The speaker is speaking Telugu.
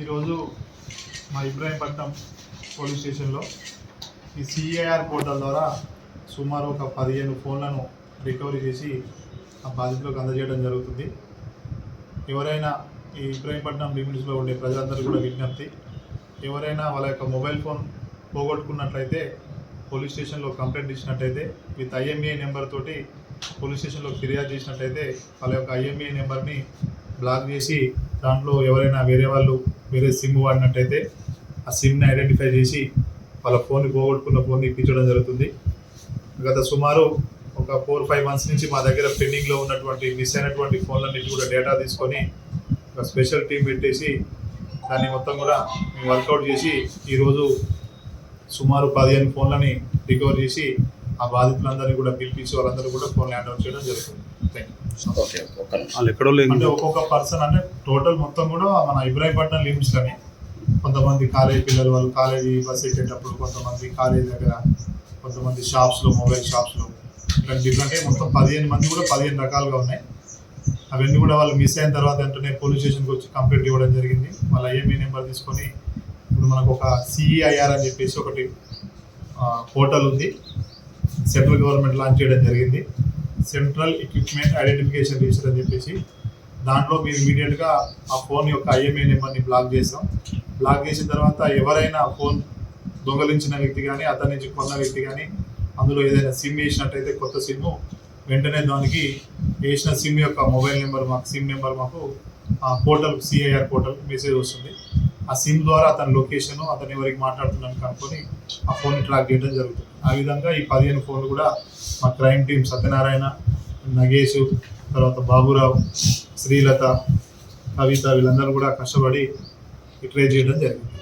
ఈరోజు మా ఇబ్రాహీంపట్నం పోలీస్ స్టేషన్లో ఈ సిఏఆర్ పోర్టల్ ద్వారా సుమారు ఒక పదిహేను ఫోన్లను రికవరీ చేసి ఆ బాధితులకు అందజేయడం జరుగుతుంది. ఎవరైనా ఈ ఇబ్రాహీంపట్నం లిమిట్స్లో ఉండే ప్రజలందరూ కూడా విజ్ఞప్తి. ఎవరైనా వాళ్ళ యొక్క మొబైల్ ఫోన్ పోగొట్టుకున్నట్లయితే పోలీస్ స్టేషన్లో కంప్లైంట్ ఇచ్చినట్టయితే విత్ ఐఎంఏ నెంబర్ తోటి పోలీస్ స్టేషన్లో ఫిర్యాదు చేసినట్టయితే వాళ్ళ యొక్క ఐఎంఏ నెంబర్ని బ్లాక్ చేసి దాంట్లో ఎవరైనా వేరే వాళ్ళు వేరే సిమ్ వాడినట్టయితే ఆ సిమ్ని ఐడెంటిఫై చేసి వాళ్ళ ఫోన్ పోగొట్టుకున్న ఫోన్ని ఇప్పించడం జరుగుతుంది. గత సుమారు ఒక ఫోర్ ఫైవ్ మంత్స్ నుంచి మా దగ్గర పెండింగ్లో ఉన్నటువంటి మిస్ అయినటువంటి ఫోన్లన్నిటి కూడా డేటా తీసుకొని ఒక స్పెషల్ టీం పెట్టేసి దాన్ని మొత్తం కూడా మేము వర్కౌట్ చేసి ఈరోజు సుమారు పదిహేను ఫోన్లని రికవర్ చేసి ఆ బాధితులందరినీ కూడా పిలిపించి వాళ్ళందరూ కూడా ఫోన్ హ్యాండ్ ఓవర్ చేయడం జరుగుతుంది. అంటే ఒక్కొక్క పర్సన్ అంటే టోటల్ మొత్తం కూడా మన ఇబ్రాహీంపట్నం లిమిట్స్లోనే కొంతమంది కాలేజ్ పిల్లలు వాళ్ళు కాలేజీ బస్ ఎక్కేటప్పుడు కొంతమంది కాలేజ్ దగ్గర కొంతమంది షాప్స్లో మొబైల్ షాప్స్లో ఇట్లా డిఫరెంట్ మొత్తం పదిహేను మంది కూడా పదిహేను రకాలుగా ఉన్నాయి. అవన్నీ కూడా వాళ్ళు మిస్ అయిన తర్వాత వెంటనే పోలీస్ స్టేషన్కి వచ్చి కంప్లైంట్ ఇవ్వడం జరిగింది. వాళ్ళ ఐఎంఈ నెంబర్ తీసుకొని ఇప్పుడు మనకు ఒక సిఈఐఆర్ అని చెప్పేసి ఒకటి పోర్టల్ ఉంది. సెంట్రల్ గవర్నమెంట్ లాంచ్ చేయడం జరిగింది. సెంట్రల్ ఎక్విప్మెంట్ ఐడెంటిఫికేషన్ రిజిస్టర్ అని చెప్పేసి దాంట్లో మీరు ఇమీడియట్గా ఆ ఫోన్ యొక్క ఐఎంఏ నెంబర్ని బ్లాక్ చేసాం బ్లాక్ చేసిన తర్వాత ఎవరైనా ఫోన్ దొంగలించిన వ్యక్తి కానీ అతని నుంచి కొన్న వ్యక్తి కానీ అందులో ఏదైనా సిమ్ వేసినట్టయితే కొత్త సిమ్ వెంటనే దానికి వేసిన సిమ్ యొక్క మొబైల్ నెంబర్ మాకు సిమ్ నెంబర్ మాకు ఆ పోర్టల్ సిఐఆర్ పోర్టల్ మెసేజ్ వస్తుంది. ఆ సిమ్ ద్వారా అతని లొకేషన్ అతను ఎవరికి మాట్లాడుతున్నాను కనుక్కొని ఆ ఫోన్ ట్రాక్ చేయడం జరుగుతుంది. ఆ విధంగా ఈ పదిహేను ఫోన్లు కూడా మా క్రైమ్ టీం సత్యనారాయణ నగేష్ తర్వాత బాబురావు శ్రీలత కవిత వీళ్ళందరూ కూడా కష్టపడి ట్రై చేయడం జరిగింది.